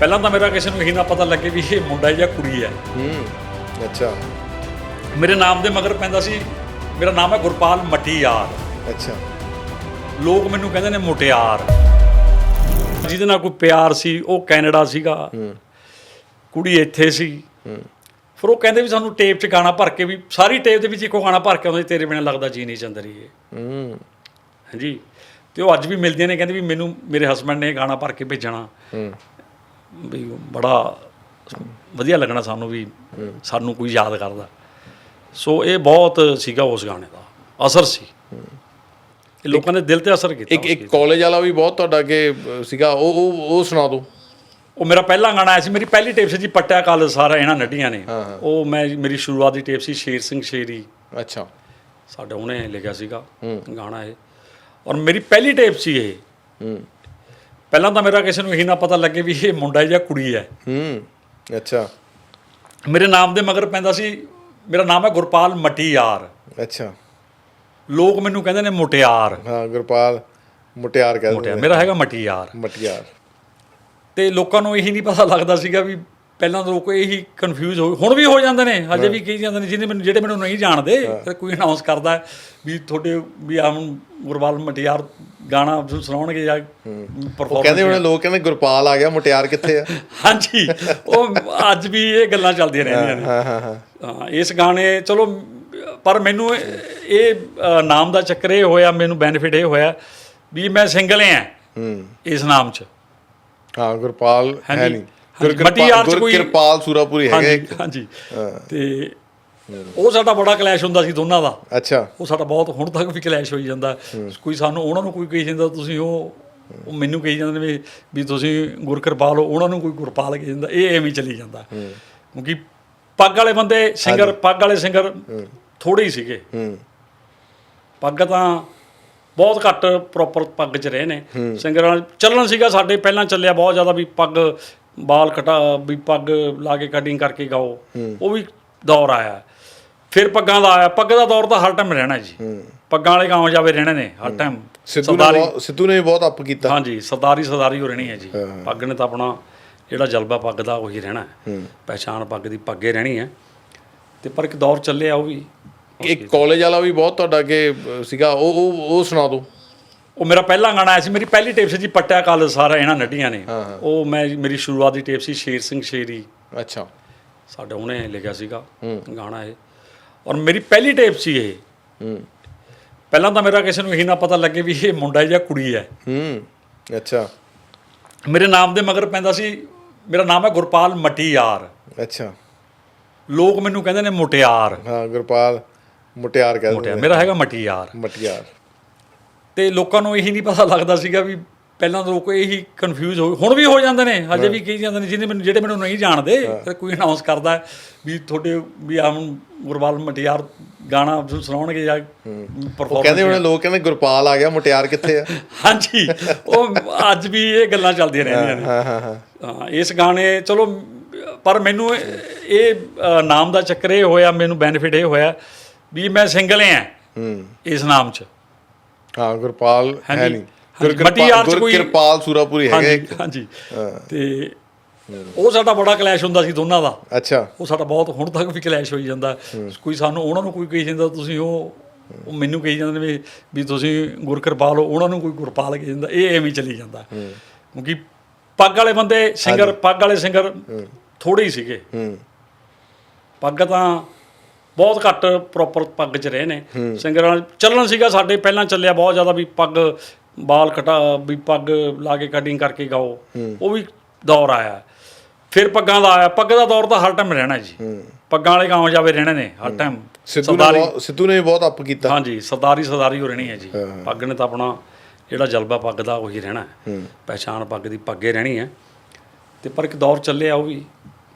ਪਹਿਲਾਂ ਤਾਂ ਮੇਰਾ ਕਿਸੇ ਨੂੰ ਇਹੀ ਨਾ ਪਤਾ ਲੱਗੇ ਵੀ ਇਹ ਮੁੰਡਾ ਜਾਂ ਕੁੜੀ ਹੈ। ਹੂੰ ਅੱਛਾ। ਮੇਰੇ ਨਾਮ ਦੇ ਮਗਰ ਪੈਂਦਾ ਸੀ ਮੇਰਾ ਨਾਮ ਹੈ ਗੁਰਪਾਲ ਮੱਟੀ ਯਾਰ ਅੱਛਾ। ਲੋਕ ਮੈਨੂੰ ਕਹਿੰਦੇ ਨੇ ਮੁਟਿਆਰ। ਜਿਹਦੇ ਨਾਲ ਕੋਈ ਪਿਆਰ ਸੀ ਉਹ ਕੈਨੇਡਾ ਸੀਗਾ। ਹੂੰ। ਕੁੜੀ ਇੱਥੇ ਸੀ। ਹੂੰ। ਫਿਰ ਉਹ ਕਹਿੰਦੇ ਵੀ ਸਾਨੂੰ ਟੇਪ 'ਚ ਗਾਣਾ ਭਰ ਕੇ ਵੀ ਸਾਰੀ ਟੇਪ ਦੇ ਵਿੱਚ ਇੱਕੋ ਗਾਣਾ ਭਰ ਕੇ ਆਉਂਦਾ ਤੇਰੇ ਬਿਨਾਂ ਲੱਗਦਾ ਜੀ ਨਹੀਂ ਚੰਦਰੀਏ ਹੂੰ। ਹਾਂਜੀ। ਤੇ ਉਹ ਅੱਜ ਵੀ ਮਿਲਦੀਆਂ ਨੇ ਕਹਿੰਦੇ ਵੀ ਮੈਨੂੰ ਮੇਰੇ ਹਸਬੰਡ ਨੇ ਇਹ ਗਾਣਾ ਭਰ ਕੇ ਭੇਜਣਾ। ਹੂੰ। ਵੀ ਬੜਾ ਵਧੀਆ ਲੱਗਣਾ ਸਾਨੂੰ ਵੀ ਸਾਨੂੰ ਕੋਈ ਯਾਦ ਕਰਦਾ। ਸੋ ਇਹ ਬਹੁਤ ਸੀਗਾ ਉਸ ਗਾਣੇ ਦਾ ਅਸਰ ਸੀ। ਇਹ ਲੋਕਾਂ ਨੇ ਦਿਲ ਤੇ ਅਸਰ ਕੀਤਾ ਇੱਕ ਇੱਕ ਕਾਲਜ ਵਾਲਾ ਵੀ ਬਹੁਤ ਤੁਹਾਡਾ ਕਿ ਸੀਗਾ ਉਹ ਉਹ ਉਹ ਸੁਣਾ ਦਿਓ। ਉਹ ਮੇਰਾ ਪਹਿਲਾ ਗਾਣਾ ਆਇਆ ਸੀ ਮੇਰੀ ਪਹਿਲੀ ਟੇਪ ਸੀ ਜੀ ਪੱਟਿਆ ਕਾਲ ਸਾਰਾ ਇਹਨਾਂ ਨੱਡੀਆਂ ਨੇ। ਉਹ ਮੈਂ ਮੇਰੀ ਸ਼ੁਰੂਆਤ ਦੀ ਟੇਪ ਸੀ ਸ਼ੇਰ ਸਿੰਘ ਸ਼ੇਰੀ। ਅੱਛਾ। ਸਾਡਾ ਉਹਨੇ ਲਿਖਿਆ ਸੀਗਾ ਗਾਣਾ ਇਹ। ਔਰ ਮੇਰੀ ਪਹਿਲੀ ਟੇਪ ਸੀ ਇਹ। ਪਹਿਲਾਂ ਤਾਂ ਮੇਰਾ ਕਿਸੇ ਨੂੰ ਇਹੀ ਨਾ ਪਤਾ ਲੱਗੇ ਵੀ ਇਹ ਮੁੰਡਾ ਜਾਂ ਕੁੜੀ ਹੈ। ਹੂੰ ਅੱਛਾ। ਮੇਰੇ ਨਾਮ ਦੇ ਮਗਰ ਪੈਂਦਾ ਸੀ ਮੇਰਾ ਨਾਮ ਹੈ ਗੁਰਪਾਲ ਮੱਟੀ ਯਾਰ ਅੱਛਾ। ਲੋਕ ਮੈਨੂੰ ਕਹਿੰਦੇ ਨੇ ਮੁਟਿਆਰ। ਹਾਂ ਗੁਰਪਾਲ ਮੁਟਿਆਰ ਕਹਿੰਦੇ ਮੁਟਿਆਰ ਮੇਰਾ ਹੈਗਾ ਮੱਟੀ ਯਾਰ ਮਟਿਆਰ। ਤੇ ਲੋਕਾਂ ਨੂੰ ਇਹੀ ਨਹੀਂ ਪਤਾ ਲੱਗਦਾ ਸੀਗਾ ਵੀ ਪਹਿਲਾਂ ਤਾਂ ਲੋਕ ਇਹੀ ਕਨਫਿਊਜ਼ ਹੋ ਹੁਣ ਵੀ ਹੋ ਜਾਂਦੇ ਨੇ ਹਜੇ ਵੀ ਕਹੀ ਜਾਂਦੇ ਨੇ ਜਿਹਨੇ ਮੈਨੂੰ ਜਿਹੜੇ ਮੈਨੂੰ ਨਹੀਂ ਜਾਣਦੇ ਕੋਈ ਅਨਾਉਂਸ ਕਰਦਾ ਵੀ ਤੁਹਾਡੇ ਵੀ ਆ ਹੁਣ ਗੁਰਬਾਲ ਮਟਿਆਰ ਗਾਣਾ ਸੁਣਾਉਣਗੇ ਜਾਂ ਉਹ ਕਹਿੰਦੇ ਹੁਣ ਲੋਕ ਕਹਿੰਦੇ ਗੁਰਪਾਲ ਆ ਗਿਆ ਮੁਟਿਆਰ ਕਿੱਥੇ ਆ? ਹਾਂਜੀ ਉਹ ਅੱਜ ਵੀ ਇਹ ਗੱਲਾਂ ਚੱਲਦੀਆਂ ਰਹਿੰਦੀਆਂ ਨੇ। ਹਾਂ ਹਾਂ ਹਾਂ ਇਸ ਗਾਣੇ ਚਲੋ ਪਰ ਮੈਨੂੰ ਇਹ- ਨਾਮ ਦਾ ਚੱਕਰ ਇਹ ਹੋਇਆ ਮੈਨੂੰ ਬੈਨੀਫਿਟ ਇਹ ਹੋਇਆ ਵੀ ਮੈਂ ਸਿੰਗਲ ਹਾਂ ਹੂੰ। ਇਸ ਨਾਮ 'ਚ। ਹਾਂ ਗੁਰਪਾਲ ਹੈ। ਨਹੀਂ। ਗੁਰਕਿਰਪਾਲ ਸੂਰਾਪੁਰੀ ਹੈਗਾ ਹਾਂਜੀ ਤੇ ਉਹ ਸਾਡਾ ਬੜਾ ਕਲੈਸ਼ ਹੁੰਦਾ ਸੀ ਦੋਨਾਂ ਦਾ। ਅੱਛਾ। ਉਹ ਸਾਡਾ ਬਹੁਤ ਹੁਣ ਤੱਕ ਵੀ ਕਲੈਸ਼ ਹੋਈ ਜਾਂਦਾ। ਕੋਈ ਸਾਨੂੰ ਉਹਨਾਂ ਨੂੰ ਕੋਈ ਕਹੀ ਜਾਂਦਾ ਤੁਸੀਂ ਉਹ ਉਹ ਮੈਨੂੰ ਕਹੀ ਜਾਂਦੇ ਨੇ ਵੀ ਤੁਸੀਂ ਗੁਰਕਿਰਪਾਲ ਹੋ ਉਹਨਾਂ ਨੂੰ ਕੋਈ ਗੁਰਪਾਲ ਕਹੀ ਜਾਂਦਾ। ਇਹ ਐਵੇਂ ਚੱਲੀ ਜਾਂਦਾ। ਕਿਉਂਕਿ ਪੱਗ ਵਾਲੇ ਬੰਦੇ ਸਿੰਗਰ ਪੱਗ ਵਾਲੇ ਸਿੰਗਰ ਥੋੜੇ ਹੀ ਸੀਗੇ। ਪੱਗ ਤਾਂ ਬਹੁਤ ਘੱਟ ਪ੍ਰੋਪਰ ਪੱਗ 'ਚ ਰਹੇ ਨੇ। ਸਿੰਗਰਾਂ ਚੱਲਣ ਸੀਗਾ ਸਾਡੇ ਪਹਿਲਾਂ ਚੱਲਿਆ ਬਹੁਤ ਜ਼ਿਆਦਾ ਵੀ ਪੱਗ ਬਾਲ ਕਟਾ ਵੀ ਪੱਗ ਲਾ ਕੇ ਕਟਿੰਗ ਕਰਕੇ ਗਾਓ। ਉਹ ਵੀ ਦੌਰ ਆਇਆ। ਫਿਰ ਪੱਗਾਂ ਦਾ ਆਇਆ। ਪੱਗ ਦਾ ਦੌਰ ਤਾਂ ਹਰ ਟਾਈਮ ਰਹਿਣਾ ਜੀ। ਪੱਗਾਂ ਵਾਲੇ ਕਾਮਯਾਬੇ ਰਹਿਣੇ ਨੇ ਹਰ ਟਾਈਮ ਸਿੱਧੂ ਨੇ ਸਿੱਧੂ ਨੇ ਬਹੁਤ ਅਪ ਕੀਤਾ। ਹਾਂਜੀ ਸਰਦਾਰੀ ਸਰਦਾਰੀ ਹੋ ਰਹਿਣੀ ਹੈ ਜੀ। ਪੱਗ ਨੇ ਤਾਂ ਆਪਣਾ ਜਿਹੜਾ ਜਲਵਾ ਪੱਗ ਦਾ ਉਹੀ ਰਹਿਣਾ। ਹੈ। ਪੱਗ ਦੀ ਪੱਗੇ ਰਹਿਣੀ ਹੈ। ਤੇ ਪਰ ਇੱਕ ਦੌਰ ਚੱਲਿਆ ਉਹ ਵੀ। ਇੱਕ ਕਾਲਜ ਵਾਲਾ ਵੀ ਬਹੁਤ ਤੁਹਾਡਾ ਕਿ ਸੀਗਾ। ਉਹ ਉਹ ਉਹ ਸੁਣਾ ਦਿਓ। ਉਹ ਮੇਰਾ ਪਹਿਲਾ ਗਾਣਾ ਆਇਆ ਸੀ। ਮੇਰੀ ਪਹਿਲੀ ਟੇਪ ਸੀ ਜੀ ਪੱਟਿਆ ਕਾਲ ਸਾਰਾ ਇਹਨਾਂ ਨੱਡੀਆਂ ਨੇ। ਉਹ ਮੈਂ ਮੇਰੀ ਸ਼ੁਰੂਆਤ ਦੀ ਟੇਪ ਸੀ ਸ਼ੇਰ ਸਿੰਘ ਸ਼ੇਰੀ। ਅੱਛਾ। ਸਾਡਾ ਉਹਨੇ ਲਿਖਿਆ ਸੀਗਾ ਗਾਣਾ ਇਹ। ਔਰ ਮੇਰੀ ਪਹਿਲੀ ਟੇਪ ਸੀ ਇਹ। ਹੂੰ। ਪਹਿਲਾਂ ਤਾਂ ਮੇਰਾ ਕਿਸੇ ਨੂੰ ਇਹੀ ਨਾ ਪਤਾ ਲੱਗੇ ਵੀ ਇਹ ਮੁੰਡਾ ਹੈ ਜਾਂ ਕੁੜੀ ਹੈ। ਹੂੰ ਅੱਛਾ। ਮੇਰੇ ਨਾਮ ਦੇ ਮਗਰ ਪੈਂਦਾ ਸੀ ਮੇਰਾ ਨਾਮ ਹੈ ਗੁਰਪਾਲ ਮੱਟੀ ਯਾਰ ਅੱਛਾ। ਲੋਕ ਮੈਨੂੰ ਕਹਿੰਦੇ ਨੇ ਮੁਟਿਆਰ। ਹਾਂ ਗੁਰਪਾਲ ਮੁਟਿਆਰ ਕਹਿੰਦੇ ਮੁਟਿਆਰ ਮੇਰਾ ਹੈਗਾ ਮੱਟੀ ਯਾਰ ਮਟਿਆਰ। ਤੇ ਲੋਕਾਂ ਨੂੰ ਇਹੀ ਨਹੀਂ ਪਤਾ ਲੱਗਦਾ ਸੀਗਾ ਵੀ ਪਹਿਲਾਂ ਤਾਂ ਲੋਕ ਇਹੀ ਕਨਫਿਊਜ਼ ਹੋ ਹੁਣ ਵੀ ਹੋ ਜਾਂਦੇ ਨੇ ਹਜੇ ਵੀ ਕਹੀ ਜਾਂਦੇ ਨੇ ਜਿਹਨੇ ਮੈਨੂੰ ਜਿਹੜੇ ਮੈਨੂੰ ਨਹੀਂ ਜਾਣਦੇ ਕੋਈ ਅਨਾਉਂਸ ਕਰਦਾ ਵੀ ਤੁਹਾਡੇ ਵੀ ਆ ਹੁਣ ਗੁਰਬਾਲ ਮਟਿਆਰ ਗਾਣਾ ਸੁਣਾਉਣਗੇ ਜਾਂ ਉਹ performance ਕਹਿੰਦੇ ਹੁਣ ਲੋਕ ਕਹਿੰਦੇ ਗੁਰਪਾਲ ਆ ਗਿਆ ਮੁਟਿਆਰ ਕਿੱਥੇ ਆ? ਹਾਂਜੀ ਉਹ ਅੱਜ ਵੀ ਇਹ ਗੱਲਾਂ ਚੱਲਦੀਆਂ ਰਹਿੰਦੀਆਂ ਨੇ। ਹਾਂ ਹਾਂ ਹਾਂ। ਇਸ ਗਾਣੇ ਚਲੋ ਪਰ ਮੈਨੂੰ ਇਹ ਨਾਮ ਦਾ ਚੱਕਰ ਇਹ ਹੋਇਆ ਮੈਨੂੰ ਬੈਨੀਫਿਟ ਇਹ ਹੋਇਆ ਵੀ ਮੈਂ ਸਿੰਗਲ ਹਾਂ ਹੂੰ। ਇਸ ਨਾਮ 'ਚ। ਹਾਂ ਗੁਰਪਾਲ ਹੈ। ਨਹੀਂ। ਕੋਈ- ਗੁਰਕਿਰਪਾਲ ਸੂਰਾਪੁਰੀ ਹੈਗਾ ਹਾਂਜੀ ਇੱਕ। ਹਾਂਜੀ। ਤੇ ਉਹ ਸਾਡਾ ਬੜਾ ਕਲੈਸ਼ ਹੁੰਦਾ ਸੀ ਦੋਨਾਂ ਦਾ। ਅੱਛਾ। ਉਹ ਸਾਡਾ ਬਹੁਤ ਹੁਣ ਤੱਕ ਵੀ ਕਲੈਸ਼ ਹੋਈ ਜਾਂਦਾ। ਕੋਈ ਸਾਨੂੰ ਉਹਨਾਂ ਨੂੰ ਕੋਈ ਕਹੀ ਜਾਂਦਾ ਤੁਸੀਂ ਉਹ ਉਹ ਮੈਨੂੰ ਕਹੀ ਜਾਂਦੇ ਨੇ ਵੀ ਤੁਸੀਂ ਗੁਰਕਿਰਪਾਲ ਹੋ ਉਹਨਾਂ ਨੂੰ ਕੋਈ ਗੁਰਪਾਲ ਕਹੀ ਜਾਂਦਾ। ਇਹ ਐਵੇਂ ਚੱਲੀ ਜਾਂਦਾ। ਕਿਉਂਕਿ ਪੱਗ ਵਾਲੇ ਬੰਦੇ ਸਿੰਗਰ ਪੱਗ ਵਾਲੇ ਸਿੰਗਰ ਥੋੜੇ ਹੀ ਸੀਗੇ। ਪੱਗ ਤਾਂ ਬਹੁਤ ਘੱਟ ਪ੍ਰੋਪਰ ਪੱਗ 'ਚ ਰਹੇ ਨੇ। ਸਿੰਗਰਾਂ ਚੱਲਣ ਸੀਗਾ ਸਾਡੇ ਪਹਿਲਾਂ ਚੱਲਿਆ ਬਹੁਤ ਜ਼ਿਆਦਾ ਵੀ ਪੱਗ ਬਾਲ ਕਟਾ ਵੀ ਪੱਗ ਲਾ ਕੇ ਕਟਿੰਗ ਕਰਕੇ ਗਾਓ। ਉਹ ਵੀ ਦੌਰ ਆਇਆ। ਫਿਰ ਪੱਗਾਂ ਦਾ ਆਇਆ। ਪੱਗ ਦਾ ਦੌਰ ਤਾਂ ਹਰ ਟਾਈਮ ਰਹਿਣਾ ਜੀ। ਪੱਗਾਂ ਵਾਲੇ ਕਾਮਯਾਬੇ ਰਹਿਣੇ ਨੇ ਹਰ ਟਾਈਮ ਸਿੱਧੂ ਨੇ ਸਿੱਧੂ ਨੇ ਬਹੁਤ ਅਪ ਕੀਤਾ। ਹਾਂਜੀ ਸਰਦਾਰੀ ਸਰਦਾਰੀ ਹੋ ਰਹਿਣੀ ਹੈ ਜੀ। ਪੱਗ ਨੇ ਤਾਂ ਆਪਣਾ ਜਿਹੜਾ ਜਲਵਾ ਪੱਗ ਦਾ ਉਹੀ ਰਹਿਣਾ। ਹੈ। ਪੱਗ ਦੀ ਪੱਗੇ ਰਹਿਣੀ ਹੈ। ਤੇ ਪਰ ਇੱਕ ਦੌਰ ਚੱਲਿਆ ਉਹ ਵੀ।